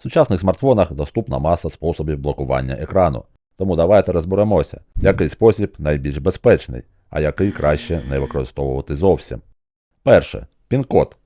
В сучасних смартфонах доступна маса способів блокування екрану. Тому давайте розберемося, який спосіб найбільш безпечний, а який краще не використовувати зовсім. Перше. Пін-код.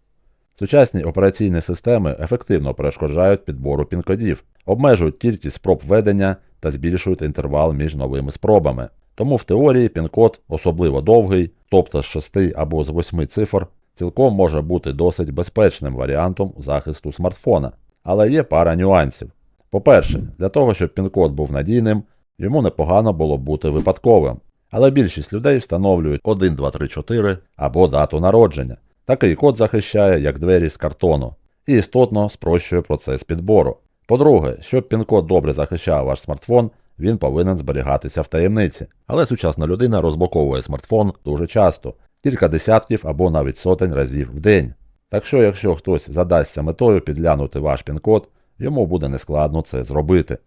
Сучасні операційні системи ефективно перешкоджають підбору пін-кодів, обмежують кількість спроб введення та збільшують інтервал між новими спробами. Тому в теорії пін-код, особливо довгий, тобто з 6 або з 8 цифр, цілком може бути досить безпечним варіантом захисту смартфона. Але є пара нюансів. По-перше, для того, щоб пін-код був надійним, йому непогано було бути випадковим. Але більшість людей встановлюють 1, 2, 3, 4 або дату народження. Такий код захищає як двері з картону і істотно спрощує процес підбору. По-друге, щоб пін-код добре захищав ваш смартфон, він повинен зберігатися в таємниці. Але сучасна людина розблоковує смартфон дуже часто, кілька десятків або навіть сотень разів в день. Так що, якщо хтось задасться метою підглянути ваш пін-код, йому буде нескладно це зробити.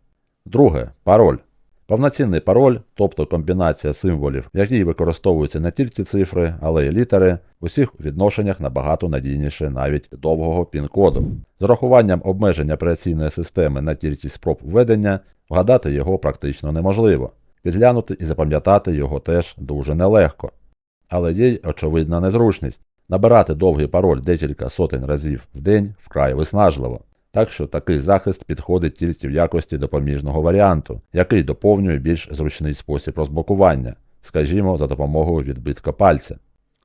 Друге пароль. Повноцінний пароль, тобто комбінація символів, в якій використовуються не тільки цифри, але й літери, в усіх відношеннях набагато надійніше навіть довгого пін-коду. З урахуванням обмеження операційної системи на кількість спроб введення, вгадати його практично неможливо. Підглянути і запам'ятати його теж дуже нелегко. Але є й очевидна незручність. Набирати довгий пароль декілька сотень разів в день вкрай виснажливо. Так що такий захист підходить тільки в якості допоміжного варіанту, який доповнює більш зручний спосіб розблокування, скажімо, за допомогою відбитка пальця.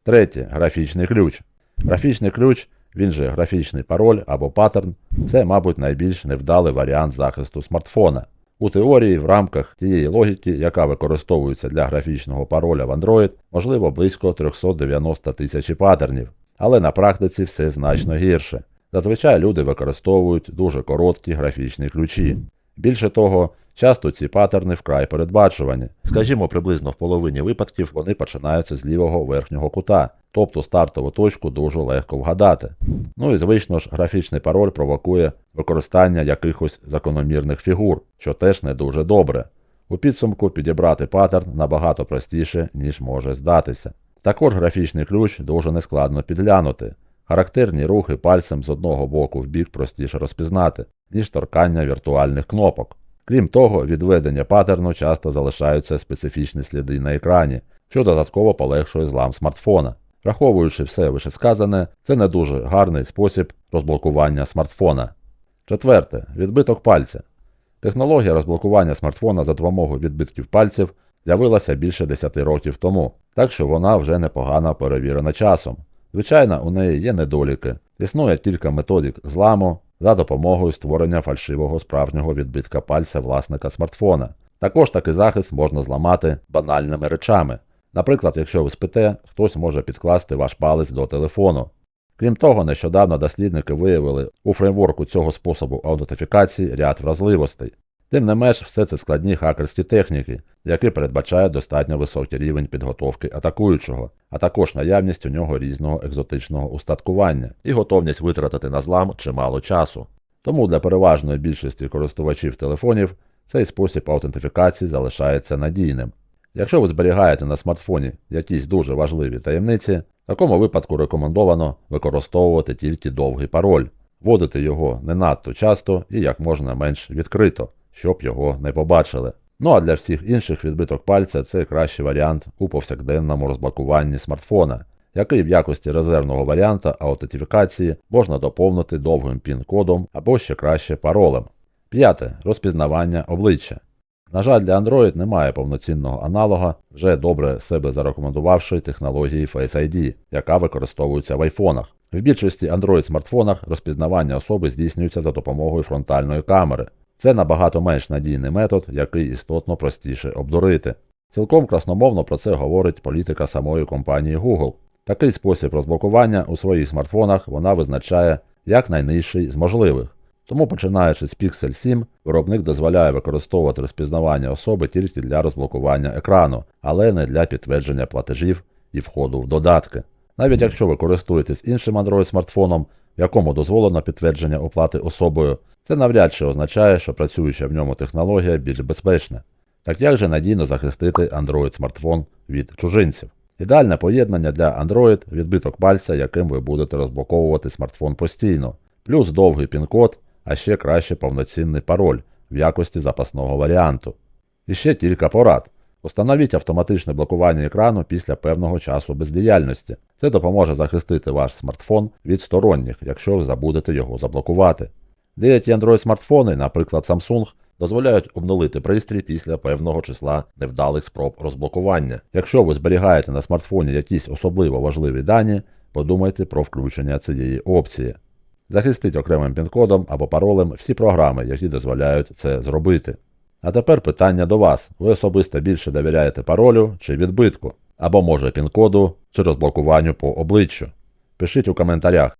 Третє графічний ключ. Графічний ключ, він же графічний пароль або паттерн, це, мабуть, найбільш невдалий варіант захисту смартфона. У теорії, в рамках тієї логіки, яка використовується для графічного пароля в Android, можливо близько 390 тисяч паттернів, але на практиці все значно гірше. Зазвичай люди використовують дуже короткі графічні ключі. Більше того, часто ці паттерни вкрай передбачувані. Скажімо, приблизно в половині випадків вони починаються з лівого верхнього кута, тобто стартову точку дуже легко вгадати. Ну і звично ж, графічний пароль провокує використання якихось закономірних фігур, що теж не дуже добре. У підсумку підібрати паттерн набагато простіше, ніж може здатися. Також графічний ключ дуже нескладно підглянути. Характерні рухи пальцем з одного боку в бік простіше розпізнати, ніж торкання віртуальних кнопок. Крім того, від введення паттерну часто залишаються специфічні сліди на екрані, що додатково полегшує злам смартфона. Враховуючи все вищесказане, це не дуже гарний спосіб розблокування смартфона. Четверте. Відбиток пальця. Технологія розблокування смартфона за допомогою відбитків пальців з'явилася більше 10 років тому, так що вона вже непогано перевірена часом. Звичайно, у неї є недоліки. Існує кілька методик зламу за допомогою створення фальшивого справжнього відбитка пальця власника смартфона. Також такий захист можна зламати банальними речами. Наприклад, якщо ви спите, хтось може підкласти ваш палець до телефону. Крім того, нещодавно дослідники виявили у фреймворку цього способу аутентифікації ряд вразливостей. Тим не менш, все це складні хакерські техніки, які передбачають достатньо високий рівень підготовки атакуючого, а також наявність у нього різного екзотичного устаткування і готовність витратити на злам чимало часу. Тому для переважної більшості користувачів телефонів цей спосіб аутентифікації залишається надійним. Якщо ви зберігаєте на смартфоні якісь дуже важливі таємниці, в такому випадку рекомендовано використовувати тільки довгий пароль, вводити його не надто часто і як можна менш відкрито, щоб його не побачили. Ну а для всіх інших відбиток пальця це кращий варіант у повсякденному розблокуванні смартфона, який в якості резервного варіанта аутентифікації можна доповнити довгим пін-кодом або ще краще паролем. П'яте. Розпізнавання обличчя. На жаль, для Android немає повноцінного аналога, вже добре себе зарекомендувавши технології Face ID, яка використовується в айфонах. В більшості Android смартфонах розпізнавання особи здійснюється за допомогою фронтальної камери. Це набагато менш надійний метод, який істотно простіше обдурити. Цілком красномовно про це говорить політика самої компанії Google. Такий спосіб розблокування у своїх смартфонах вона визначає як найнижчий з можливих. Тому, починаючи з Pixel 7, виробник дозволяє використовувати розпізнавання особи тільки для розблокування екрану, але не для підтвердження платежів і входу в додатки. Навіть якщо ви користуєтесь іншим Android смартфоном, в якому дозволено підтвердження оплати особою, це навряд чи означає, що працююча в ньому технологія більш безпечна. Так як же надійно захистити Android смартфон від чужинців? Ідеальне поєднання для Android відбиток пальця, яким ви будете розблоковувати смартфон постійно, плюс довгий пін-код, а ще краще повноцінний пароль в якості запасного варіанту. І ще кілька порад. Установіть автоматичне блокування екрану після певного часу бездіяльності. Це допоможе захистити ваш смартфон від сторонніх, якщо ви забудете його заблокувати. Деякі Android-смартфони, наприклад Samsung, дозволяють обнулити пристрій після певного числа невдалих спроб розблокування. Якщо ви зберігаєте на смартфоні якісь особливо важливі дані, подумайте про включення цієї опції. Захистіть окремим пін-кодом або паролем всі програми, які дозволяють це зробити. А тепер питання до вас. Ви особисто більше довіряєте паролю чи відбитку, або може пін-коду чи розблокуванню по обличчю. Пишіть у коментарях,